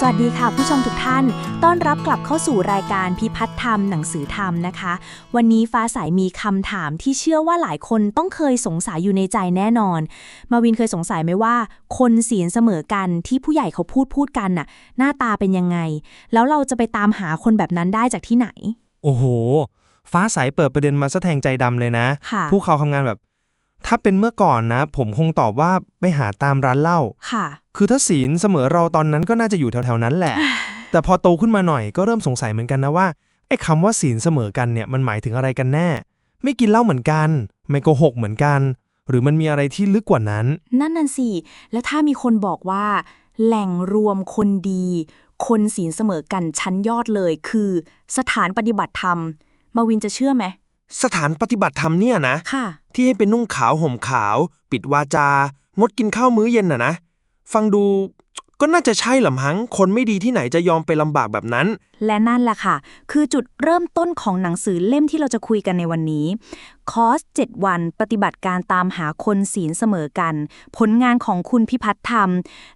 สวัสดีค่ะผู้ชมทุกท่าน ต้อนรับกลับเข้าสู่รายการพิพัฒน์ธรรมหนังสือธรรมนะคะ วันนี้ฟ้าใสมีคำถามที่เชื่อว่าหลายคนต้องเคยสงสัยอยู่ในใจแน่นอน มาวินเคยสงสัยไหมว่า คนศีลเสมอกันที่ผู้ใหญ่เขาพูดพูดกันน่ะ หน้าตาเป็นยังไง แล้วเราจะไปตามหาคนแบบนั้นได้จากที่ไหน โอ้โห ฟ้าใสเปิดประเด็นมาซะแทงใจดำเลยนะค่ะ ผู้เขาทำงานแบบ ถ้าเป็นเมื่อก่อนนะ ผมคงตอบว่าไปหาตามร้านเหล้าค่ะ คือถ้าศีลเสมอเราตอนนั้นก็น่าจะอยู่แถวๆนั้นแหละ แต่พอโตขึ้นมาหน่อยก็เริ่มสงสัยเหมือนกันนะว่าไอ้คำว่าศีลเสมอกันเนี่ยมันหมายถึงอะไรกันแน่ ไม่กินเหล้าเหมือนกัน ไม่โกหกเหมือนกัน หรือมันมีอะไรที่ลึกกว่านั้น นั่นน่ะสิ แล้วถ้ามีคนบอกว่า แหล่งรวมคนดี คนศีลเสมอกันชั้นยอดเลย คือ สถานปฏิบัติธรรม มาวินจะเชื่อไหม สถานปฏิบัติธรรมเนี่ยนะ ค่ะ ที่ให้เป็นนุ่งขาวห่มขาว ปิดวาจา งดกินข้าวมื้อเย็นน่ะนะ ฟังดูก็น่าจะใช่หรือมั้งคนไม่ดีที่ไหนจะยอมไปลำบากแบบนั้น และนั่นแหละค่ะ คือจุดเริ่มต้นของหนังสือเล่มที่เราจะคุยกันในวันนี้ คอร์ส 7 วันปฏิบัติการตามหาคนศีลเสมอกัน ผลงานของคุณพิพัฒน์ธรรม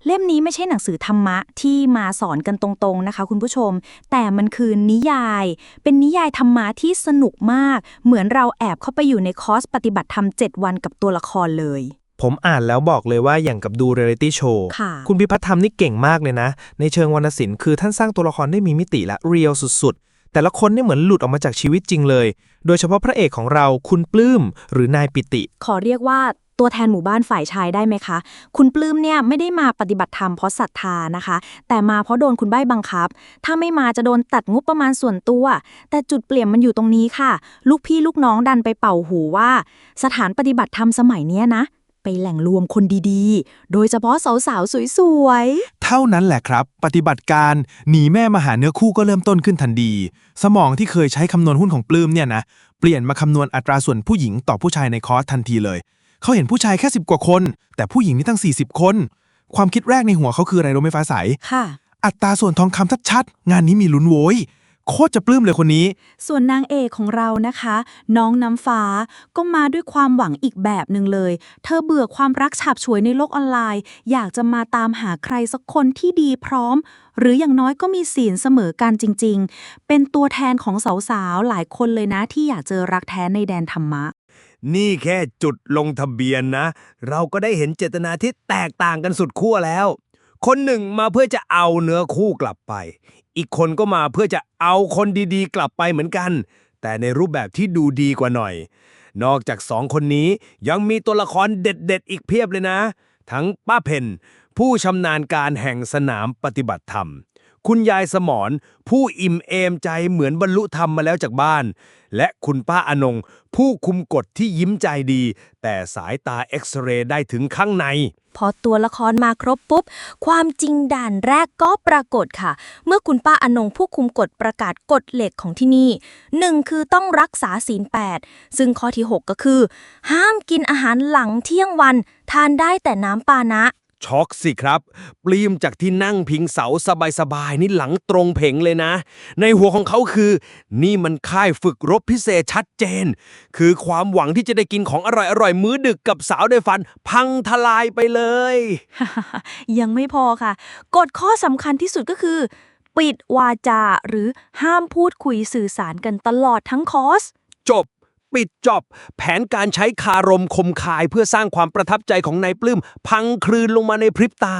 เล่มนี้ไม่ใช่หนังสือธรรมะที่มาสอนกันตรงๆนะคะ คุณผู้ชม แต่มันคือนิยาย เป็นนิยายธรรมะที่สนุกมาก เหมือนเราแอบเข้าไปอยู่ในคอร์สปฏิบัติธรรม 7 วันกับตัวละครเลย ผมอ่านแล้วบอกเลยว่าอย่างกับดูเรียลิตี้โชว์ค่ะ คุณพิพัฒน์ธรรมนี่เก่งมากเลยนะ ในเชิงวรรณศิลป์คือท่านสร้างตัวละครได้มีมิติและเรียลสุดๆ แต่ละคนนี่เหมือนหลุดออกมาจากชีวิตจริงเลย โดยเฉพาะพระเอกของเราคุณปลื้มหรือนายปิติ ขอเรียกว่าตัวแทนหมู่บ้านฝ่ายชายได้ไหมคะ คุณปลื้มเนี่ยไม่ได้มาปฏิบัติธรรมเพราะศรัทธานะคะ แต่มาเพราะโดนคุณใบ้บังคับ ถ้าไม่มาจะโดนตัดงบประมาณส่วนตัว แต่จุดเปลี่ยนมันอยู่ตรงนี้ค่ะ ลูกพี่ลูกน้องดันไปเป่าหูว่า สถานปฏิบัติธรรมสมัยเนี้ยนะ ไปแหล่งรวมคนดีๆ โดยเฉพาะสาวๆ สวยๆเท่านั้นแหละครับ ปฏิบัติการหนีแม่มาหาเนื้อคู่ก็เริ่มต้นขึ้นทันทีสมองที่เคยใช้คำนวณหุ้นของปลื้มเนี่ยนะ เปลี่ยนมาคำนวณอัตราส่วนผู้หญิงต่อผู้ชายในคอร์สทันทีเลย เขาเห็นผู้ชายแค่ 10 กว่าคน แต่ผู้หญิงนี่ตั้ง 40 คน ความคิดแรกในหัวเขาคืออะไรรู้ไหมฟ้าใสค่ะ อัตราส่วนทองคำชัดๆ งานนี้มีลุ้นโว้ย โคตรจะปลื้มเลยคนนี้ ส่วนนางเอกของเรานะคะ น้องน้ำฟ้าก็มาด้วยความหวังอีกแบบหนึ่งเลย เธอเบื่อความรักฉาบฉวยในโลกออนไลน์ อยากจะมาตามหาใครสักคนที่ดีพร้อม หรืออย่างน้อยก็มีศีลเสมอกันจริง ๆ เป็นตัวแทนของสาวๆ หลายคนเลยนะที่อยากเจอรักแท้ในแดนธรรมะ นี่แค่จุดลงทะเบียนนะ เราก็ได้เห็นเจตนาที่แตกต่างกันสุดขั้วแล้ว คนหนึ่งมาเพื่อจะเอาเนื้อคู่กลับไปอีกคนก็มาเพื่อจะเอาคนดีๆ กลับไปเหมือนกัน แต่ในรูปแบบที่ดูดีกว่าหน่อย นอกจากสองคนนี้ยังมีตัวละครเด็ดๆ อีกเพียบเลยนะ ทั้งป้าเพนผู้ชำนาญการแห่งสนามปฏิบัติธรรม คุณยายสมรผู้อิ่มเอมใจเหมือนบรรลุธรรมมาแล้วจากบ้าน และคุณป้าอนง ผู้คุมกฎที่ยิ้มใจดี แต่สายตาเอ็กซเรย์ได้ถึงข้างใน พอตัวละครมาครบปุ๊บ ความจริงด่านแรกก็ปรากฏค่ะ เมื่อคุณป้าอนงผู้คุมกฎประกาศกฎเหล็กของที่นี่หนึ่งคือต้องรักษาศีล8ซึ่งข้อที่ 6 ก็คือ ห้ามกินอาหารหลังเที่ยงวัน ทานได้แต่น้ำปานะ ช็อกสิครับ ปลีมจากที่นั่งพิงเสาสบายๆนี่หลังตรงเพ่งเลยนะ ในหัวของเขาคือ นี่มันค่ายฝึกรบพิเศษชัดเจน คือความหวังที่จะได้กินของอร่อยๆ มื้อดึกกับสาวได้ฟัน พังทลายไปเลย ยังไม่พอค่ะ กฎข้อสำคัญที่สุดก็คือ ปิดวาจาหรือห้ามพูดคุยสื่อสารกันตลอดทั้งคอร์สจบ ปิดจอบ แผนการใช้คารมคมคายเพื่อสร้างความประทับใจของนายปลื้มพังคลืนลงมาในพริบตา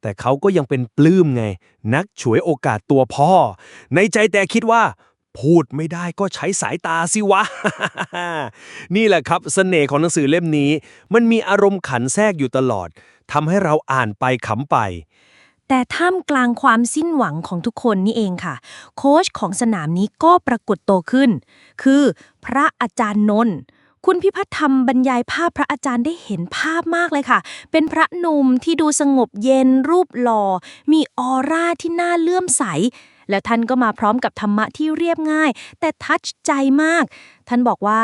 แต่เขาก็ยังเป็นปลื้มไง นักฉวยโอกาสตัวพ่อ ในใจแต่คิดว่า พูดไม่ได้ก็ใช้สายตาสิวะ นี่แหละครับเสน่ห์ของหนังสือเล่มนี้ มันมีอารมณ์ขันแทรกอยู่ตลอดทำให้เราอ่านไปขำไป แต่ท่ามกลางความสิ้นหวังของทุกคนนี่เองค่ะ โค้ชของสนามนี้ก็ปรากฏโตขึ้น คือพระอาจารย์นนท์คุณพิพัฒน์ทำบรรยายภาพพระอาจารย์ได้เห็นภาพมากเลยค่ะ เป็นพระหนุ่มที่ดูสงบเย็นรูปหล่อ มีออร่าที่น่าเลื่อมใส และท่านก็มาพร้อมกับธรรมะที่เรียบง่าย แต่ทัชใจมาก ท่านบอกว่า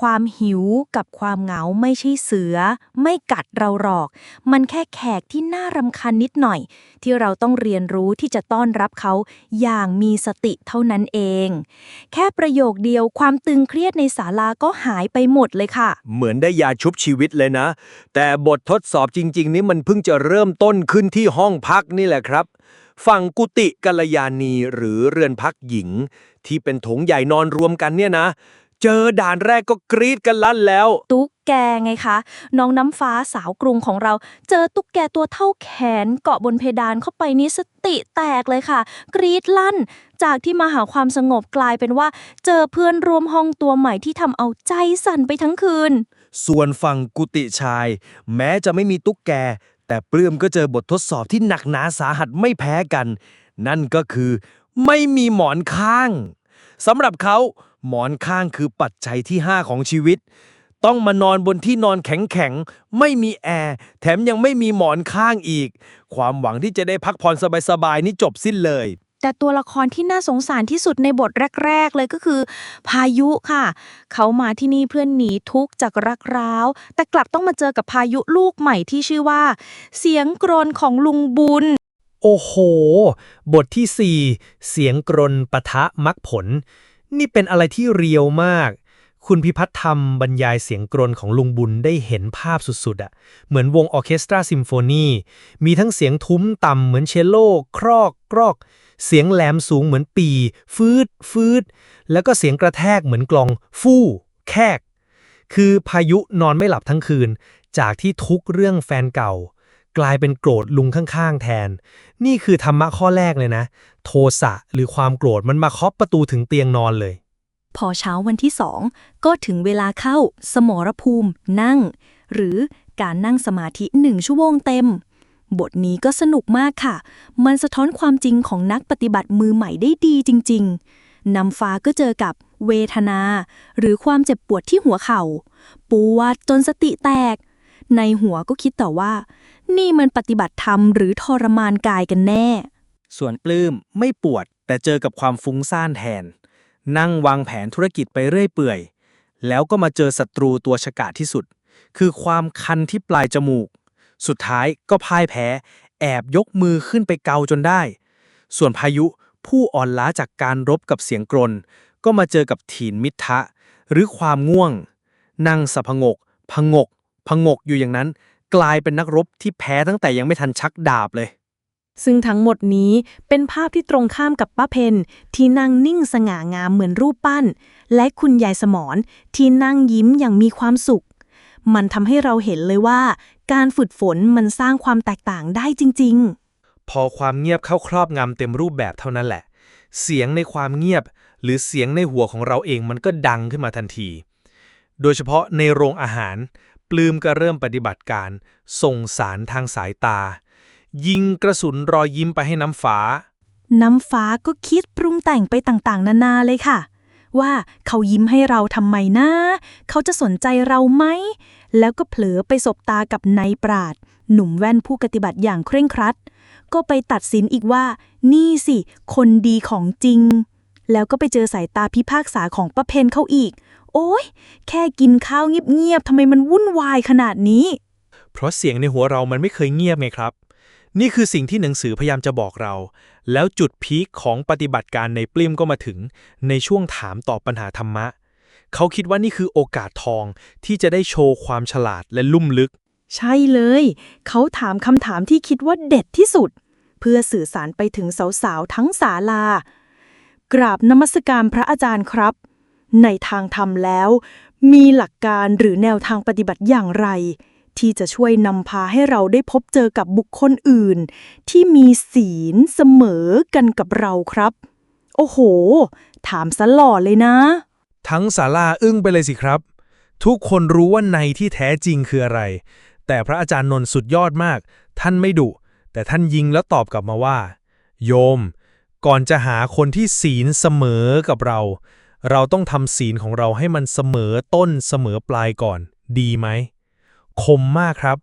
ความหิวกับความเหงาไม่ใช่เสือ ไม่กัดเราหรอก มันแค่แขกที่น่ารำคาญนิดหน่อย ที่เราต้องเรียนรู้ที่จะต้อนรับเขาอย่างมีสติเท่านั้นเอง แค่ประโยคเดียวความตึงเครียดในศาลาก็หายไปหมดเลยค่ะ เหมือนได้ยาชุบชีวิตเลยนะ แต่บททดสอบจริง ๆ นี้มันเพิ่งจะเริ่มต้นขึ้นที่ห้องพักนี่แหละครับ ฝั่งกุฏิกัลยาณีหรือเรือนพักหญิง ที่เป็นโถงใหญ่นอนรวมกันเนี่ยนะ เจอด่านแรกก็กรีดกันลั่นแล้ว ตุ๊กแกไงคะ น้องน้ำฟ้าสาวกรุงของเรา เจอตุ๊กแกตัวเท่าแขนเกาะบนเพดานเข้าไปนี้สติแตกเลยค่ะ กรีดลั่น จากที่มาหาความสงบกลายเป็นว่า เจอเพื่อนร่วมห้องตัวใหม่ที่ทำเอาใจสั่นไปทั้งคืน ส่วนฝั่งกุฏิชาย แม้จะไม่มีตุ๊กแก แต่ปลื้มก็เจอบททดสอบที่หนักหนาสาหัสไม่แพ้กัน นั่นก็คือ ไม่มีหมอนข้างสำหรับเขาหมอนข้างคือปัจจัยที่ 5 ของชีวิต ต้องมานอนบนที่นอนแข็งๆ ไม่มีแอร์ แถมยังไม่มีหมอนข้างอีก ความหวังที่จะได้พักผ่อนสบายๆ นี่จบสิ้นเลย แต่ตัวละครที่น่าสงสารที่สุดในบทแรก ๆ เลยก็คือ พายุค่ะ เขามาที่นี่เพื่อนหนีทุกข์จากรักร้าว แต่กลับต้องมาเจอกับพายุลูกใหม่ที่ชื่อว่า เสียงกรนของลุงบุญ โอ้โห บทที่ 4 เสียงกรนปะทะมักผล นี่เป็นอะไรที่เรียวมาก คุณพิพัฒน์ธรรมบรรยายเสียงกรนของลุงบุญได้เห็นภาพสุดๆอะเหมือนวงออเคสตราซิมโฟนี มีทั้งเสียงทุ้มต่ำเหมือนเชลโล ครอก กรอก เสียงแหลมสูงเหมือนปี ฟืด ฟืด แล้วก็เสียงกระแทกเหมือนกลอง ฟู่ แคก คือพายุนอนไม่หลับทั้งคืน จากที่ทุกเรื่องแฟนเก่า กลายเป็นโกรธลุงข้างๆ แทน นี่คือธรรมะข้อแรกเลยนะ โทสะหรือความโกรธมันมาเคาะประตูถึงเตียงนอนเลย พอเช้าวันที่สองก็ถึงเวลาเข้า สมรภูมิ นั่ง หรือการนั่งสมาธิหนึ่งชั่วโมงเต็ม บทนี้ก็สนุกมากค่ะ มันสะท้อนความจริงของนักปฏิบัติมือใหม่ได้ดีจริง ๆ นำฟ้าก็เจอกับเวทนา หรือความเจ็บปวดที่หัวเขา่า ปวดจนสติแตก ในหัวก็คิดต่อว่า นี่มันปฏิบัติธรรมหรือทรมานกายกันแน่ ส่วนปลื้มไม่ปวด แต่เจอกับความฟุ้งซ่านแทน นั่งวางแผนธุรกิจไปเรื่อยเปื่อย แล้วก็มาเจอศัตรูตัวฉกาจที่สุด คือความคันที่ปลายจมูก สุดท้ายก็พ่ายแพ้ แอบยกมือขึ้นไปเกาจนได้ ส่วนพายุผู้อ่อนล้าจากการรบกับเสียงกรน ก็มาเจอกับถีนมิทะ หรือความง่วง นั่งสับพงก พงก พงกอยู่อย่างนั้น กลายเป็นนักรบที่แพ้ตั้งแต่ยังไม่ทันชักดาบเลย ซึ่งทั้งหมดนี้เป็นภาพที่ตรงข้ามกับป้าเพนที่นั่งนิ่งสง่างามเหมือนรูปปั้น และคุณยายสมรที่นั่งยิ้มอย่างมีความสุข มันทำให้เราเห็นเลยว่า การฝึกฝนมันสร้างความแตกต่างได้จริง ๆ พอความเงียบเข้าครอบงำเต็มรูปแบบเท่านั้นแหละ เสียงในความเงียบ หรือเสียงในหัวของเราเองมันก็ดังขึ้นมาทันที โดยเฉพาะในโรงอาหาร ปลืมก็เริ่มปฏิบัติการ ส่งสารทางสายตา ยิงกระสุนรอยยิ้มไปให้น้ำฟ้า น้ำฟ้าก็คิดปรุงแต่งไปต่างๆ นานาเลยค่ะ ว่าเขายิ้มให้เราทำไมนะ เขาจะสนใจเราไหม แล้วก็เผลอไปสบตากับนายปราด หนุ่มแว่นผู้ปฏิบัติอย่างเคร่งครัด ก็ไปตัดสินอีกว่า นี่สิ คนดีของจริง แล้วก็ไปเจอสายตาพิพากษาของป้าเพนเข้าอีก โอ้ยแค่กินข้าวเงียบๆทำไมมันวุ่นวายขนาดนี้ เพราะเสียงในหัวเรามันไม่เคยเงียบไงครับ นี่คือสิ่งที่หนังสือพยายามจะบอกเรา แล้วจุดพีคของปฏิบัติการในปลิ้มก็มาถึง ในช่วงถามตอบปัญหาธรรมะ เขาคิดว่านี่คือโอกาสทองที่จะได้โชว์ความฉลาดและลุ่มลึก ใช่เลย เขาถามคำถามที่คิดว่าเด็ดที่สุด เพื่อสื่อสารไปถึงสาวๆทั้งศาลา กราบนมัสการพระอาจารย์ครับ ในทางธรรมแล้ว มีหลักการหรือแนวทางปฏิบัติอย่างไร ที่จะช่วยนำพาให้เราได้พบเจอกับบุคคลอื่น ที่มีศีลเสมอกันกับเราครับ โอ้โห ถามซะหล่อเลยนะ ทั้งศาลาอึ้งไปเลยสิครับ ทุกคนรู้ว่าในที่แท้จริงคืออะไร แต่พระอาจารย์นนท์สุดยอดมาก ท่านไม่ดุแต่ท่านยิงแล้วตอบกลับมาว่า โยม ก่อนจะหาคนที่ศีลเสมอกับเรา เราต้องทำศีลของเราให้มันเสมอต้นเสมอปลายก่อน ดีไหม คมมากครับ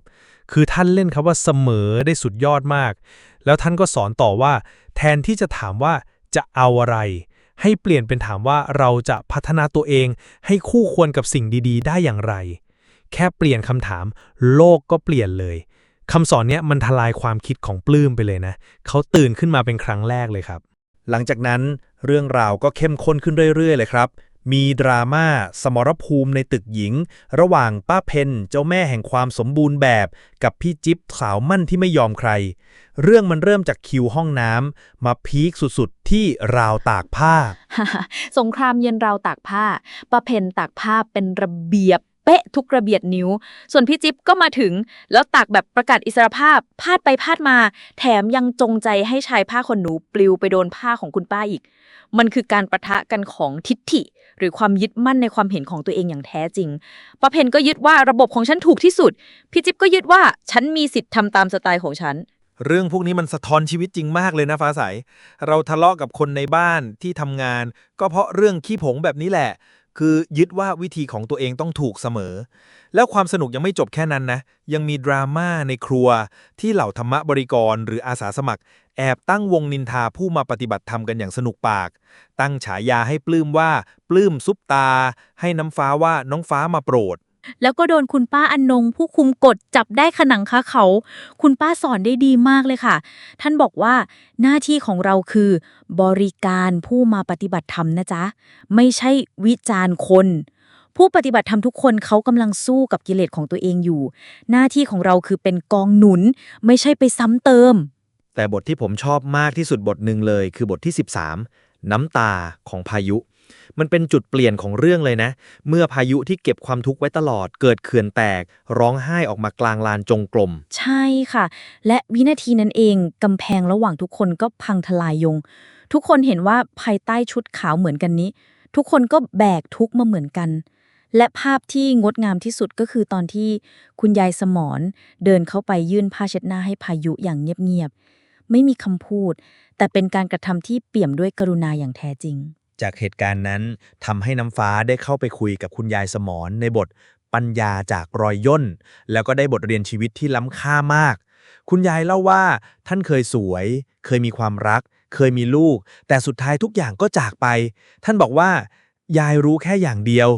คือท่านเล่นคำว่าเสมอได้สุดยอดมาก แล้วท่านก็สอนต่อว่า แทนที่จะถามว่าจะเอาอะไร ให้เปลี่ยนเป็นถามว่าเราจะพัฒนาตัวเองให้คู่ควรกับสิ่งดีๆ ได้อย่างไร แค่เปลี่ยนคำถาม โลกก็เปลี่ยนเลยคำสอนเนี้ยมันทลายความคิดของปลื้มไปเลยนะ เขาตื่นขึ้นมาเป็นครั้งแรกเลยครับ หลังจากนั้นเรื่องราวก็เข้มข้นขึ้นเรื่อยๆ เลยครับ มีดราม่าสมรภูมิในตึกหญิง ระหว่างป้าเพนเจ้าแม่แห่งความสมบูรณ์แบบ กับพี่จิ๊บสาวมั่นที่ไม่ยอมใคร เรื่องมันเริ่มจากคิวห้องน้ำมาพีคสุดๆ ที่ราวตากผ้า สงครามเย็นราวตากผ้าป้าเพนตากผ้าเป็นระเบียบเป๊ะทุกระเบียดนิ้ว ส่วนพี่จิ๊บก็มาถึง แล้วตากแบบประกาศอิสรภาพ พาดไปพาดมา แถมยังจงใจให้ชายผ้าขนหนูปลิวไปโดนผ้าของคุณป้าอีก มันคือการประทะกันของทิฐิ หรือความยึดมั่นในความเห็นของตัวเองอย่างแท้จริงป้าเพนก็ยึดว่าระบบของฉันถูกที่สุด พี่จิ๊บก็ยึดว่าฉันมีสิทธิ์ทำตามสไตล์ของฉัน เรื่องพวกนี้มันสะท้อนชีวิตจริงมากเลยนะฟ้าใส เราทะเลาะกับคนในบ้านที่ทำงาน ก็เพราะเรื่องขี้ผงแบบนี้แหละ คือยึดว่าวิธีของตัวเองต้องถูกเสมอ แล้วความสนุกยังไม่จบแค่นั้นนะ ยังมีดราม่าในครัวที่เหล่าธรรมบริกรหรืออาสาสมัคร แอบตั้งวงนินทาผู้มาปฏิบัติธรรมกันอย่างสนุกปาก ตั้งฉายาให้ปลื้มว่าปลื้มซุปตา ให้น้ำฟ้าว่าน้องฟ้ามาโปรด แล้วก็โดนคุณป้าอันง ผู้คุมกฎจับได้ขนังคาเขา คุณป้าสอนได้ดีมากเลยค่ะ ท่านบอกว่าหน้าที่ของเราคือ บริการผู้มาปฏิบัติธรรมนะจ๊ะ ไม่ใช่วิจารณ์คน ผู้ปฏิบัติธรรมทุกคนเขากำลังสู้กับกิเลสของตัวเองอยู่ หน้าที่ของเราคือเป็นกองหนุน ไม่ใช่ไปซ้ำเติม แต่บทที่ผมชอบมากที่สุดบทหนึ่งเลย คือบทที่ 13 น้ำตาของพายุ มันเป็นจุดเปลี่ยนของเรื่องเลยนะ เมื่อพายุที่เก็บความทุกข์ไว้ตลอด เกิดเขื่อนแตก ร้องไห้ออกมากลางลานจงกรมใช่ค่ะ และวินาทีนั้นเองกำแพงระหว่างทุกคนก็พังทลายยง ทุกคนเห็นว่าภายใต้ชุดขาวเหมือนกันนี้ ทุกคนก็แบกทุกมาเหมือนกันและภาพที่งดงามที่สุดก็คือตอนที่คุณยายสมรเดินเข้าไปยื่นผ้าเช็ดหน้าให้พายุอย่างเงียบๆ ไม่มีคำพูด แต่เป็นการกระทำที่เปี่ยมด้วยกรุณาอย่างแท้จริง จากเหตุการณ์นั้นทำให้น้ำฟ้าได้เข้าไปคุยกับคุณยายสมรในบทปัญญาจากรอยย่น แล้วก็ได้บทเรียนชีวิตที่ล้ำค่ามาก คุณยายเล่าว่าท่านเคยสวย เคยมีความรัก เคยมีลูก แต่สุดท้ายทุกอย่างก็จากไป ท่านบอกว่า ยายรู้แค่อย่างเดียว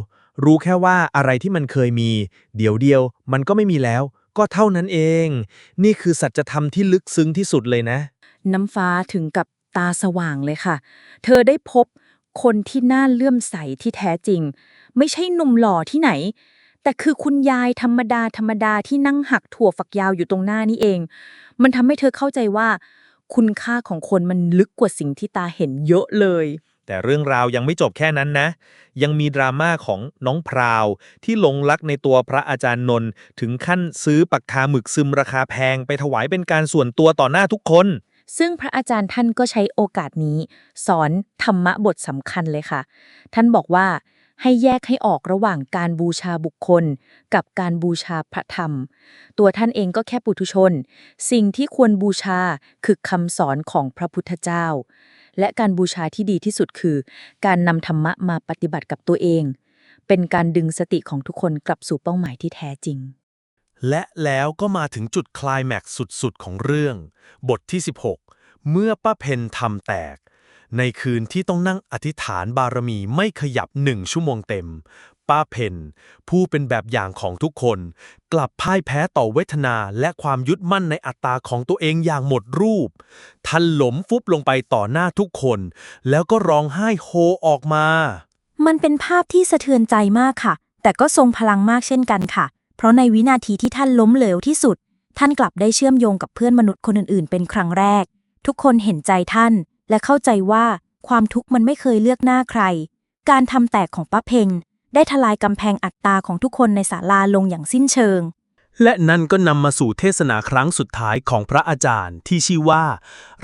รู้แค่ว่าอะไรที่มันเคยมี เดี๋ยวเดียว มันก็ไม่มีแล้ว ก็เท่านั้นเอง นี่คือสัจธรรมที่ลึกซึ้งที่สุดเลยนะ น้ำฟ้าถึงกับตาสว่างเลยค่ะ เธอได้พบคนที่น่าเลื่อมใสที่แท้จริง ไม่ใช่หนุ่มหล่อที่ไหน แต่คือคุณยายธรรมดาธรรมดาที่นั่งหักถั่วฝักยาวอยู่ตรงหน้านี่เอง มันทำให้เธอเข้าใจว่า คุณค่าของคนมันลึกกว่าสิ่งที่ตาเห็นเยอะเลย แต่เรื่องราวยังไม่จบแค่นั้นนะ ยังมีดราม่าของน้องพราวที่หลงรักในตัวพระอาจารย์นนท์ถึงขั้นซื้อปากกาหมึกซึมราคาแพงไปถวายเป็นการส่วนตัวต่อหน้าทุกคน ซึ่งพระอาจารย์ท่านก็ใช้โอกาสนี้ สอนธรรมะบทสำคัญเลยค่ะ ท่านบอกว่าให้แยกให้ออกระหว่างการบูชาบุคคล กับการบูชาพระธรรม ตัวท่านเองก็แค่ปุถุชน สิ่งที่ควรบูชาคือคำสอนของพระพุทธเจ้า และการบูชาที่ดีที่สุดคือ การนำธรรมะมาปฏิบัติกับตัวเอง เป็นการดึงสติของทุกคนกลับสู่เป้าหมายที่แท้จริง และแล้วก็มาถึงจุดคลายแม็กซ์สุดๆ ของเรื่อง บทที่ 16 เมื่อป้าเพนทำแตก ในคืนที่ต้องนั่งอธิษฐานบารมีไม่ขยับหนึ่งชั่วโมงเต็ม ป้าเพนผู้เป็นแบบอย่างของทุกคน กลับพ่ายแพ้ต่อเวทนาและความยึดมั่นในอัตตาของตัวเองอย่างหมดรูปท่านหลมฟุบลงไปต่อหน้าทุกคน แล้วก็ร้องไห้โฮออกมา มันเป็นภาพที่สะเทือนใจมากค่ะ แต่ก็ทรงพลังมากเช่นกันค่ะ เพราะในวินาทีที่ท่านล้มเหลวที่สุด ท่านกลับได้เชื่อมโยงกับเพื่อนมนุษย์คนอื่นๆ เป็นครั้งแรก ทุกคนเห็นใจท่านและเข้าใจว่าความทุกข์มันไม่เคยเลือกหน้าใคร การทำแตกของป้าเพง ได้ทลายกำแพงอัตตาของทุกคนในศาลาลงอย่างสิ้นเชิง และนั่นก็นำมาสู่เทศนาครั้งสุดท้ายของพระอาจารย์ที่ชื่อว่า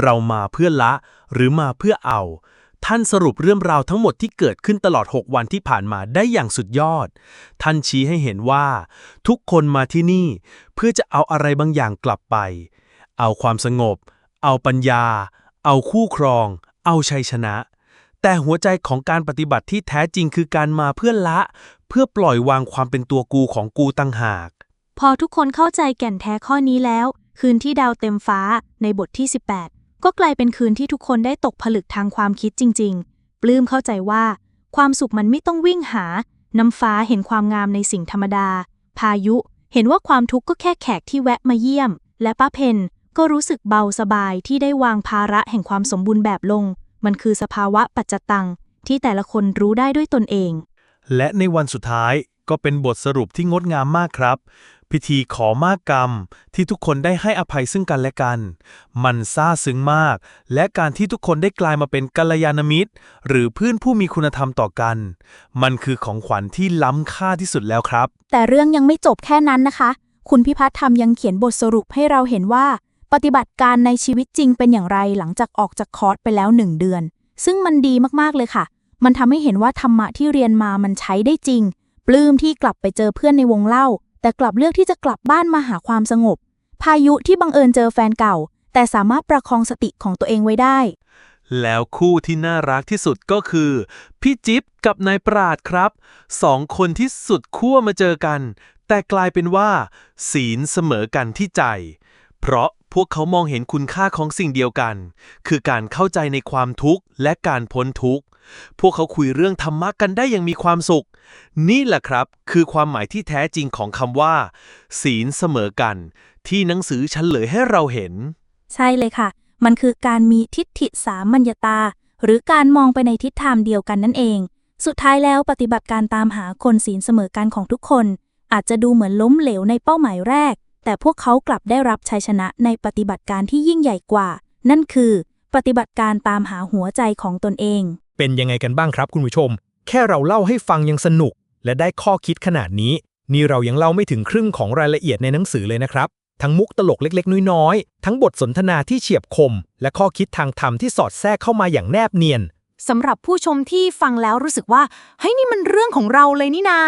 เรามาเพื่อละ หรือมาเพื่อเอา ท่านสรุปเรื่องราวทั้งหมดที่เกิดขึ้นตลอด 6 วันที่ผ่านมาได้อย่างสุดยอด ท่านชี้ให้เห็นว่า ทุกคนมาที่นี่ เพื่อจะเอาอะไรบางอย่างกลับไป เอาความสงบ เอาปัญญา เอาคู่ครอง เอาชัยชนะ แต่หัวใจของการปฏิบัติที่แท้จริงคือการมาเพื่อละ เพื่อปล่อยวางความเป็นตัวกูของกูตั้งหาก พอทุกคนเข้าใจแก่นแท้ข้อนี้แล้ว คืนที่ดาวเต็มฟ้าในบทที่ 18 ก็กลายเป็นคืนที่ทุกคนได้ตกผลึกทางความคิดจริง ๆ ปลื้มเข้าใจว่า ความสุขมันไม่ต้องวิ่งหา น้ำฟ้าเห็นความงามในสิ่งธรรมดา พายุ เห็นว่าความทุกข์ก็แค่แขกที่แวะมาเยี่ยม และป้าเพนก็รู้สึกเบาสบายที่ได้วางภาระแห่งความสมบูรณ์แบบลง มันคือสภาวะปัจจตัง ที่แต่ละคนรู้ได้ด้วยตนเอง และในวันสุดท้ายก็เป็นบทสรุปที่งดงามมากครับ พิธีขอมากกรรม ที่ทุกคนได้ให้อภัยซึ่งกันและกัน มันซาซึ้งมาก และการที่ทุกคนได้กลายมาเป็นกัลยาณมิตร หรือเพื่อนผู้มีคุณธรรมต่อกัน มันคือของขวัญที่ล้ำค่าที่สุดแล้วครับ แต่เรื่องยังไม่จบแค่นั้นนะคะ คุณพิพัฒน์ธรรมยังเขียนบทสรุปให้เราเห็นว่า ปฏิบัติการในชีวิตจริงเป็นอย่างไรหลังจากออกจากคอร์สไปแล้วหนึ่งเดือน ซึ่งมันดีมากๆเลยค่ะ มันทำให้เห็นว่าธรรมะที่เรียนมามันใช้ได้จริง ปลื้มที่กลับไปเจอเพื่อนในวงเล่า แต่กลับเลือกที่จะกลับบ้านมาหาความสงบ พายุที่บังเอิญเจอแฟนเก่า แต่สามารถประคองสติของตัวเองไว้ได้ แล้วคู่ที่น่ารักที่สุดก็คือ พี่จิ๊บกับนายปราดครับสองคนที่สุดขั้วมาเจอกัน แต่กลายเป็นว่า ศีลเสมอกันที่ใจ เพราะ พวกเขามองเห็นคุณค่าของสิ่งเดียวกัน คือการเข้าใจในความทุกข์และการพ้นทุกข์ พวกเขาคุยเรื่องธรรมะกันได้อย่างมีความสุข นี่แหละครับ คือความหมายที่แท้จริงของคำว่า ศีลเสมอกัน ที่หนังสือเฉลยให้เราเห็น ใช่เลยค่ะ มันคือการมีทิฏฐิสามัญญตา หรือการมองไปในทิศทางเดียวกันนั่นเอง สุดท้ายแล้วปฏิบัติการตามหาคนศีลเสมอกันของทุกคน อาจจะดูเหมือนล้มเหลวในเป้าหมายแรก แต่พวกเขากลับได้รับชัยชนะในปฏิบัติการที่ยิ่งใหญ่กว่า นั่นคือ ปฏิบัติการตามหาหัวใจของตนเอง เป็นยังไงกันบ้างครับคุณผู้ชม แค่เราเล่าให้ฟังยังสนุก และได้ข้อคิดขนาดนี้ นี่เรายังเล่าไม่ถึงครึ่งของรายละเอียดในหนังสือเลยนะครับ ทั้งมุกตลกเล็กๆ น้อยๆ ทั้งบทสนทนาที่เฉียบคม และข้อคิดทางธรรมที่สอดแทรกเข้ามาอย่างแนบเนียน สำหรับผู้ชมที่ฟังแล้วรู้สึกว่าเฮ้ยนี่มันเรื่องของเราเลยนี่นา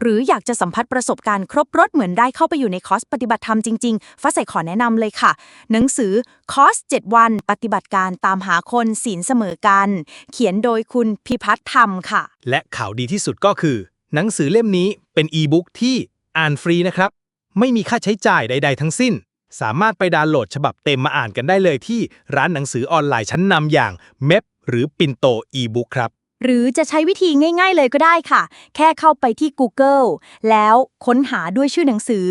หรืออยากจะสัมผัสประสบการณ์ครบรถเหมือนได้เข้าไปอยู่ในคอร์สปฏิบัติธรรมจริง ๆ ฟ้าใสขอแนะนำเลยค่ะ หนังสือคอร์ส 7 วัน ปฏิบัติการตามหาคนศีลเสมอกัน เขียนโดยคุณพิพัฒน์ธรรมค่ะ และข่าวดีที่สุดก็คือ หนังสือเล่มนี้เป็นอีบุ๊กที่อ่านฟรีนะครับ ไม่มีค่าใช้จ่ายใด ๆ ทั้งสิ้น สามารถไปดาวน์โหลดฉบับเต็มมาอ่านกันได้เลยที่ร้านหนังสือออนไลน์ชั้นนำอย่างเม p หรือปินโตอีบุ๊กครับ หรือจะใช้วิธีง่าย ๆ เลยก็ได้ค่ะ แค่เข้าไปที่ Google แล้วค้นหาด้วยชื่อหนังสือ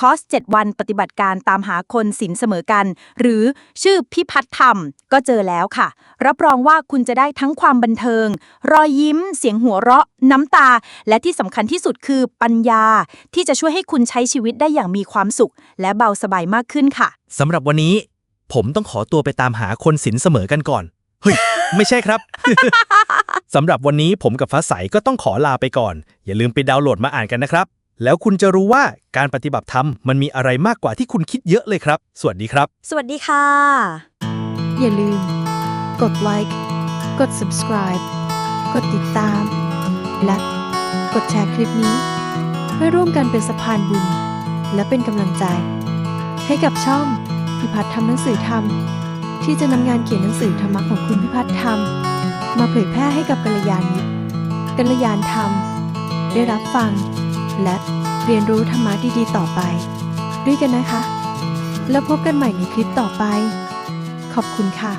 คอร์ส7วันปฏิบัติการตามหาคนศีลเสมอกัน หรือชื่อพิพัฒน์ธรรม ก็เจอแล้วค่ะ รับรองว่าคุณจะได้ทั้งความบันเทิง รอยยิ้ม เสียงหัวเราะ น้ำตา และที่สำคัญที่สุดคือปัญญา ที่จะช่วยให้คุณใช้ชีวิตได้อย่างมีความสุข และเบาสบายมากขึ้นค่ะ สำหรับวันนี้ ผมต้องขอตัวไปตามหาคนสินเสมอกันก่อน เฮ้ย ไม่ใช่ครับ สำหรับวันนี้ผมกับฟ้าใสก็ต้องขอลาไปก่อน อย่าลืมไปดาวน์โหลดมาอ่านกันนะครับ แล้วคุณจะรู้ว่าการปฏิบัติธรรมมันมีอะไรมากกว่าที่คุณคิดเยอะเลยครับ สวัสดีครับ สวัสดีค่ะ อย่าลืม กดไลค์กด subscribe กดติดตาม และกดแชร์คลิปนี้ เพื่อร่วมกันเป็นสะพานบุญ และเป็นกำลังใจ ให้กับช่องพิพัฒน์ทำหนังสือธรรม ที่จะนำงานเขียนหนังสือธรรมะของคุณพิพัฒน์ธรรม มาเผยแพร่ให้กับกัลยาณมิตรกัลยาณธรรม ได้รับฟัง และเรียนรู้ธรรมะดีๆ ต่อไป ด้วยกันนะคะ แล้วพบกันใหม่ในคลิปต่อไป ขอบคุณค่ะ